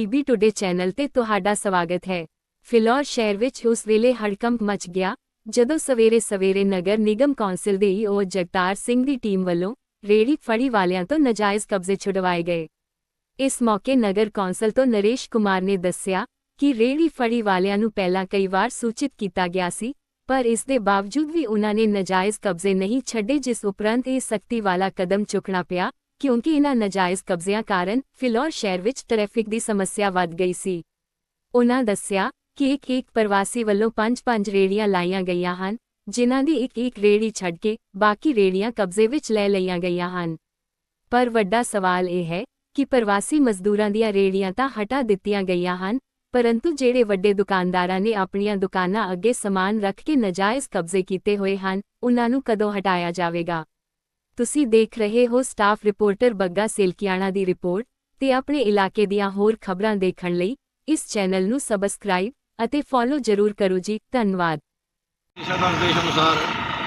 TB today channel ਤੇ ਤੁਹਾਡਾ ਸਵਾਗਤ ਹੈ। ਫਿਲੌਰ ਸ਼ਹਿਰ ਵਿੱਚ ਉਸ ਵੇਲੇ ਹੜਕੰਪ ਮਚ ਗਿਆ, ਜਦੋਂ ਸਵੇਰੇ ਸਵੇਰੇ ਨਗਰ ਨਿਗਮ ਕੌਂਸਲ ਦੇ ਈਓ ਜਗਤਾਰ ਸਿੰਘ ਦੀ ਟੀਮ ਵੱਲੋਂ ਰੇੜੀ ਫੜੀ ਵਾਲਿਆਂ ਤੋਂ ਨਜਾਇਜ਼ ਕਬਜ਼ੇ ਛੁਡਵਾਏ ਗਏ। ਇਸ ਮੌਕੇ ਨਗਰ ਕੌਂਸਲ ਤੋਂ ਨਰੇਸ਼ ਕੁਮਾਰ ਨੇ ਦੱਸਿਆ ਕਿ ਰੇੜੀ ਫੜੀ ਵਾਲਿਆਂ ਨੂੰ ਪਹਿਲਾਂ ਕਈ ਵਾਰ ਸੂਚਿਤ ਕੀਤਾ ਗਿਆ ਸੀ, ਪਰ ਇਸ ਦੇ ਬਾਵਜੂਦ ਵੀ ਉਹਨਾਂ ਨੇ ਨਜਾਇਜ਼ ਕਬਜ਼ੇ ਨਹੀਂ ਛੱਡੇ ਜਿਸ ਉਪਰੰਤ ਇਹ ਸਖਤੀ ਵਾਲਾ ਕਦਮ ਚੁੱਕਣਾ ਪਿਆ ਕਿਉਂਕਿ ਇਨ੍ਹਾਂ ਨਜਾਇਜ਼ ਕਬਜ਼ਿਆਂ ਕਾਰਨ ਫਿਲੌਰ ਸ਼ਹਿਰ ਵਿੱਚ ਟ੍ਰੈਫਿਕ ਦੀ ਸਮੱਸਿਆ ਵੱਧ ਗਈ ਸੀ। ਉਨ੍ਹਾਂ ਦੱਸਿਆ ਕਿ ਇੱਕ ਇੱਕ ਪ੍ਰਵਾਸੀ ਵੱਲੋਂ ਪੰਜ ਪੰਜ ਰੇੜੀਆਂ ਲਾਈਆਂ ਗਈਆਂ ਹਨ, ਜਿਨ੍ਹਾਂ ਦੀ ਇੱਕ ਇੱਕ ਰੇੜੀ ਛੱਡ ਕੇ ਬਾਕੀ ਰੇੜੀਆਂ ਕਬਜ਼ੇ ਵਿੱਚ ਲੈ ਲਈਆਂ ਗਈਆਂ ਹਨ। ਪਰ ਵੱਡਾ ਸਵਾਲ ਇਹ ਹੈ ਕਿ ਪ੍ਰਵਾਸੀ ਮਜ਼ਦੂਰਾਂ ਦੀਆਂ ਰੇੜੀਆਂ ਤਾਂ ਹਟਾ ਦਿੱਤੀਆਂ ਗਈਆਂ ਹਨ, ਪਰੰਤੂ ਜਿਹੜੇ ਵੱਡੇ ਦੁਕਾਨਦਾਰਾਂ ਨੇ ਆਪਣੀਆਂ ਦੁਕਾਨਾਂ ਅੱਗੇ ਸਮਾਨ ਰੱਖ ਕੇ ਨਜਾਇਜ਼ ਕਬਜ਼ੇ ਕੀਤੇ ਹੋਏ ਹਨ ਉਹਨਾਂ ਨੂੰ ਕਦੋਂ ਹਟਾਇਆ ਜਾਵੇਗਾ? ਤੁਸੀਂ ਦੇਖ ਰਹੇ ਹੋ ਸਟਾਫ ਰਿਪੋਰਟਰ ਬੱਗਾ ਸੇਲਕੀਆਣਾ ਦੀ ਰਿਪੋਰਟ, ਤੇ ਆਪਣੇ ਇਲਾਕੇ ਦੀਆਂ ਹੋਰ ਖਬਰਾਂ ਦੇਖਣ ਲਈ ਇਸ ਚੈਨਲ ਨੂੰ ਸਬਸਕ੍ਰਾਈਬ ਅਤੇ ਫੋਲੋ ਜ਼ਰੂਰ ਕਰੋ ਜੀ, ਧੰਨਵਾਦ। ਦਿਸ਼ਾ ਨਿਰਦੇਸ਼ ਅਨੁਸਾਰ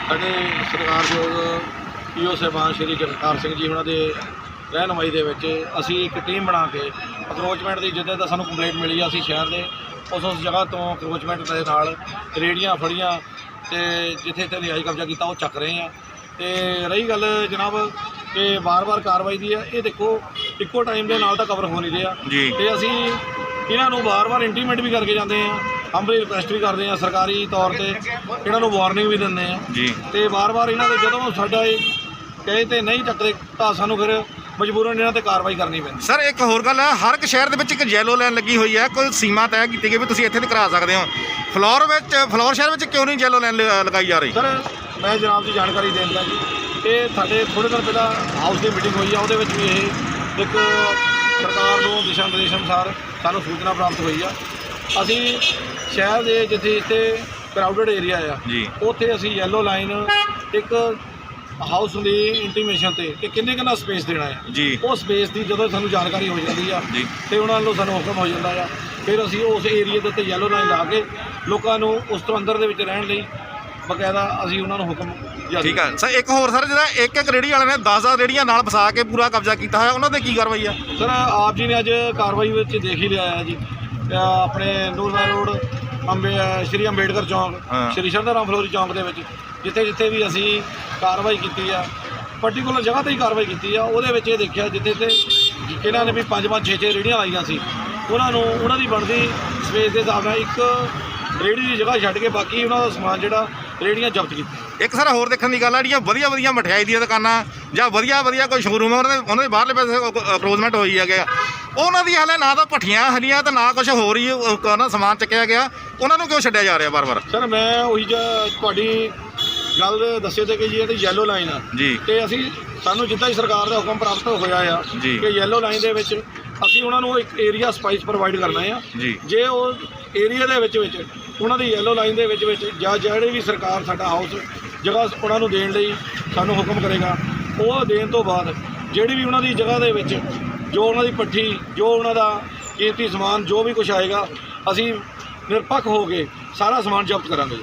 ਸਾਡੇ ਸਰਕਾਰਯੋਗ ਈਓ ਸਾਹਿਬਾਨ ਸ਼੍ਰੀ ਜਗਤਾਰ ਸਿੰਘ ਜੀ ਉਹਨਾਂ ਦੇ ਰਹਿਨਮਾਈ ਦੇ ਵਿੱਚ ਅਸੀਂ ਇੱਕ ਟੀਮ ਬਣਾ ਕੇ ਅਕਰੋਚਮੈਂਟ ਦੀ ਜਿੱਦਾਂ ਦਾ ਸਾਨੂੰ ਕੰਪਲੇਂਟ ਮਿਲੀ ਆ ਅਸੀਂ ਸ਼ਹਿਰ ਦੇ, ਉਸ ਉਸ ਜਗ੍ਹਾ ਤੋਂ ਅਕਰੋਚਮੈਂਟ ਦੇ ਨਾਲ ਰੇੜੀਆਂ, ਫੜੀਆਂ ਤੇ ਜਿੱਥੇ ਤੇ ਨਿਆਈ ਕਬਜ਼ਾ ਕੀਤਾ ਉਹ ਚੱਕ ਰਹੇ ਆ। ਤੇ ਰਹੀ ਗੱਲ ਜਨਾਬ ਕਿ ਵਾਰ-ਵਾਰ ਕਾਰਵਾਈ ਦੀ ਹੈ। ਇਹ ਦੇਖੋ ਇੱਕੋ ਟਾਈਮ ਦੇ ਨਾਲ ਤਾਂ ਕਵਰ ਹੋ ਨਹੀਂ ਰਿਹਾ। ਜੀ। ਤੇ ਅਸੀਂ ਇਹਨਾਂ ਨੂੰ ਵਾਰ-ਵਾਰ ਇੰਟੀਮੇਟ ਵੀ ਕਰਕੇ ਜਾਂਦੇ ਆ ਹੰਬਲੀ ਰਿਕੁਐਸਟ ਵੀ ਕਰਦੇ ਆ ਸਰਕਾਰੀ ਤੌਰ ਤੇ। ਇਹਨਾਂ ਨੂੰ ਵਾਰਨਿੰਗ ਵੀ ਦਿੰਦੇ ਆ ਜੀ। ਤੇ ਵਾਰ-ਵਾਰ ਇਹਨਾਂ ਦੇ ਜਦੋਂ ਸਾਡਾ ਇਹ ਕਹੇ ਤੇ ਨਹੀਂ ਚੱਕਦੇ ਤਾਂ ਸਾਨੂੰ ਫਿਰ ਮਜਬੂਰਨ ਇਹਨਾਂ ਤੇ ਕਾਰਵਾਈ ਕਰਨੀ ਪੈਂਦੀ ਸਰ ਇੱਕ ਹੋਰ ਗੱਲ ਹੈ ਹਰ ਇੱਕ ਸ਼ਹਿਰ ਦੇ ਵਿੱਚ ਇੱਕ ਯੈਲੋ ਲਾਈਨ ਲੱਗੀ ਹੋਈ ਹੈ। ਕੋਈ ਸੀਮਾ ਤੈਅ ਕੀਤੀ ਗਈ ਵੀ ਤੁਸੀਂ ਇੱਥੇ ਤੇ ਕਰਾ ਸਕਦੇ ਹੋ। ਫਲੋਰ ਵਿੱਚ ਫਲੋਰ ਸ਼ਹਿਰ ਵਿੱਚ ਕਿਉਂ ਨਹੀਂ ਯੈਲੋ ਲਾਈਨ ਲਗਾਈ ਜਾ ਰਹੀ? ਸਰ ਮੈਂ ਜਨਾਬ ਦੀ ਜਾਣਕਾਰੀ ਦੇਣ ਜੀ। ਇਹ ਸਾਡੇ ਥੋੜੇ ਦਿਨ ਪਹਿਲਾਂ ਹਾਊਸ ਦੀ ਮੀਟਿੰਗ ਹੋਈ ਆ ਉਹਦੇ ਵਿੱਚ ਵੀ ਇਹ ਇੱਕ ਸਰਕਾਰ ਨੂੰ ਦਿਸ਼ਾ ਨਿਰਦੇਸ਼ ਅਨੁਸਾਰ ਸਾਨੂੰ ਸੂਚਨਾ ਪ੍ਰਾਪਤ ਹੋਈ ਆ। ਅਸੀਂ ਸ਼ਹਿਰ ਦੇ ਜਿੱਥੇ ਇੱਥੇ ਕਰਾਊਡਡ ਏਰੀਆ ਆ ਉੱਥੇ ਅਸੀਂ ਯੈਲੋ ਲਾਈਨ ਇੱਕ ਹਾਊਸ ਦੀ ਇੰਟੀਮੇਸ਼ਨ ਤੇ ਕਿ ਕਿੰਨੇ ਕਿੰਨਾ ਸਪੇਸ ਦੇਣਾ ਹੈ ਜੀ। ਉਹ ਸਪੇਸ ਦੀ ਜਦੋਂ ਸਾਨੂੰ ਜਾਣਕਾਰੀ ਹੋ ਜਾਂਦੀ ਆ ਤੇ ਉਹਨਾਂ ਵੱਲੋਂ ਸਾਨੂੰ ਹੁਕਮ ਹੋ ਜਾਂਦਾ ਆ। ਫਿਰ ਅਸੀਂ ਉਸ ਏਰੀਆ ਦੇ ਉੱਤੇ ਯੈਲੋ ਲਾਈਨ ਲਾ ਕੇ ਲੋਕਾਂ ਨੂੰ ਉਸ ਤੋਂ ਅੰਦਰ ਦੇ ਵਿੱਚ ਰਹਿਣ ਲਈ ਬਕਾਇਦਾ ਅਸੀਂ ਉਹਨਾਂ ਨੂੰ ਹੁਕਮ ਜਾਰੀ ਠੀਕ ਹੈ ਸਰ ਇੱਕ ਹੋਰ ਸਰ ਜਿਹੜਾ ਇੱਕ ਇੱਕ ਰੇੜੀ ਵਾਲੇ ਨੇ 10-10 ਰੇੜੀਆਂ ਨਾਲ ਫਸਾ ਕੇ ਪੂਰਾ ਕਬਜ਼ਾ ਕੀਤਾ ਹੋਇਆ ਉਹਨਾਂ ਤੇ ਕੀ ਕਾਰਵਾਈ ਆ? ਸਰ ਆਪ ਜੀ ਨੇ ਅੱਜ ਕਾਰਵਾਈ ਵਿੱਚ ਦੇਖ ਹੀ ਲਿਆ ਹੈ ਜੀ। ਆਪਣੇ ਨੂਰਮਹਿਲ ਰੋਡ ਅੰਬੇ ਸ਼੍ਰੀ ਅੰਬੇਡਕਰ ਚੌਂਕ। ਸ਼੍ਰੀ ਸ਼ਰਧਾਰਾਮ ਫਲੋਰੀ ਚੌਂਕ ਦੇ ਵਿੱਚ ਜਿੱਥੇ ਜਿੱਥੇ ਵੀ ਅਸੀਂ ਕਾਰਵਾਈ ਕੀਤੀ ਆ ਪਾਰਟਿਕੂਲਰ ਜਗ੍ਹਾ ਤੇ ਹੀ ਕਾਰਵਾਈ ਕੀਤੀ ਆ ਉਹਦੇ ਵਿੱਚ ਇਹ ਦੇਖਿਆ ਜਿੱਥੇ ਤੇ ਇਹਨਾਂ ਨੇ ਵੀ ਪੰਜ ਪੰਜ ਛੇ ਛੇ ਰੇੜੀਆਂ ਲਾਈਆਂ ਸੀ। ਉਹਨਾਂ ਨੂੰ ਉਹਨਾਂ ਦੀ ਬਣਦੀ ਸਪੇਸ ਦੇ ਹਿਸਾਬ ਨਾਲ ਇੱਕ ਰੇੜੀ ਦੀ ਜਗ੍ਹਾ ਛੱਡ ਕੇ ਬਾਕੀ ਉਹਨਾਂ ਦਾ ਸਮਾਨ ਜਿਹੜਾ ਰੇੜੀਆਂ ਜ਼ਬਤ ਕੀਤਾ ਇੱਕ ਸਰ ਹੋਰ ਦੇਖਣ ਦੀ ਗੱਲ ਆ ਜਿਹੜੀਆਂ ਵਧੀਆ ਵਧੀਆ ਮਠਿਆਈ ਦੀਆਂ ਦੁਕਾਨਾਂ ਜਾਂ ਵਧੀਆ ਵਧੀਆ ਕੋਈ ਸ਼ੋਰੂਮ ਉਹਨਾਂ ਦੇ ਉਹਨਾਂ ਦੇ ਬਾਹਰਲੇ ਪਾਸੇ ਅਪਰੋਚਮੈਂਟ ਹੋਈ ਹੈਗੇ ਆ। ਉਹਨਾਂ ਦੀ ਹਾਲੇ ਨਾ ਤਾਂ ਭੱਠੀਆਂ ਹਲੀਆਂ ਤੇ ਨਾ ਕੁਝ ਹੋਰ ਹੀ ਉਹ ਉਹਨਾਂ ਸਮਾਨ ਚੱਕਿਆ ਗਿਆ। ਉਹਨਾਂ ਨੂੰ ਕਿਉਂ ਛੱਡਿਆ ਜਾ ਰਿਹਾ ਵਾਰ-ਵਾਰ ਸਰ ਮੈਂ ਉਹੀ ਜਿਹਾ ਤੁਹਾਡੀ ਗੱਲ ਦੱਸੇ ਤੇ ਕਿ ਜੀ ਇਹ ਤੇ ਯੈਲੋ ਲਾਈਨ ਆ। ਜੀ। ਤੇ ਅਸੀਂ ਸਾਨੂੰ ਜਿੱਦਾਂ ਹੀ ਸਰਕਾਰ ਦਾ ਹੁਕਮ ਪ੍ਰਾਪਤ ਹੋਇਆ ਆ ਜੀ। ਕਿ ਯੈਲੋ ਲਾਈਨ ਦੇ ਵਿੱਚ ਅਸੀਂ ਉਹਨਾਂ ਨੂੰ ਇੱਕ ਏਰੀਆ ਸਪਾਈਸ ਪ੍ਰੋਵਾਈਡ ਕਰਨਾ ਆ। ਜੀ। ਜੇ ਉਹ ਏਰੀਆ ਦੇ ਵਿੱਚ ਵਿੱਚ ਉਹਨਾਂ ਦੀ ਯੈਲੋ ਲਾਈਨ ਦੇ ਵਿੱਚ ਵਿੱਚ ਜਾਂ ਜਿਹੜੇ ਵੀ ਸਰਕਾਰ ਸਾਡਾ ਹਾਊਸ ਜਗ੍ਹਾ ਉਹਨਾਂ ਨੂੰ ਦੇਣ ਲਈ ਸਾਨੂੰ ਹੁਕਮ ਕਰੇਗਾ ਉਹ ਦੇਣ ਤੋਂ ਬਾਅਦ ਜਿਹੜੀ ਵੀ ਉਹਨਾਂ ਦੀ ਜਗ੍ਹਾ ਦੇ ਵਿੱਚ ਜੋ ਉਹਨਾਂ ਦੀ ਪੱਠੀ ਜੋ ਉਹਨਾਂ ਦਾ ਕੀਮਤੀ ਸਮਾਨ ਜੋ ਵੀ ਕੁਝ ਆਏਗਾ ਅਸੀਂ ਨਿਰਪੱਖ ਹੋ ਕੇ ਸਾਰਾ ਸਮਾਨ ਜ਼ਬਤ ਕਰਾਂਗੇ।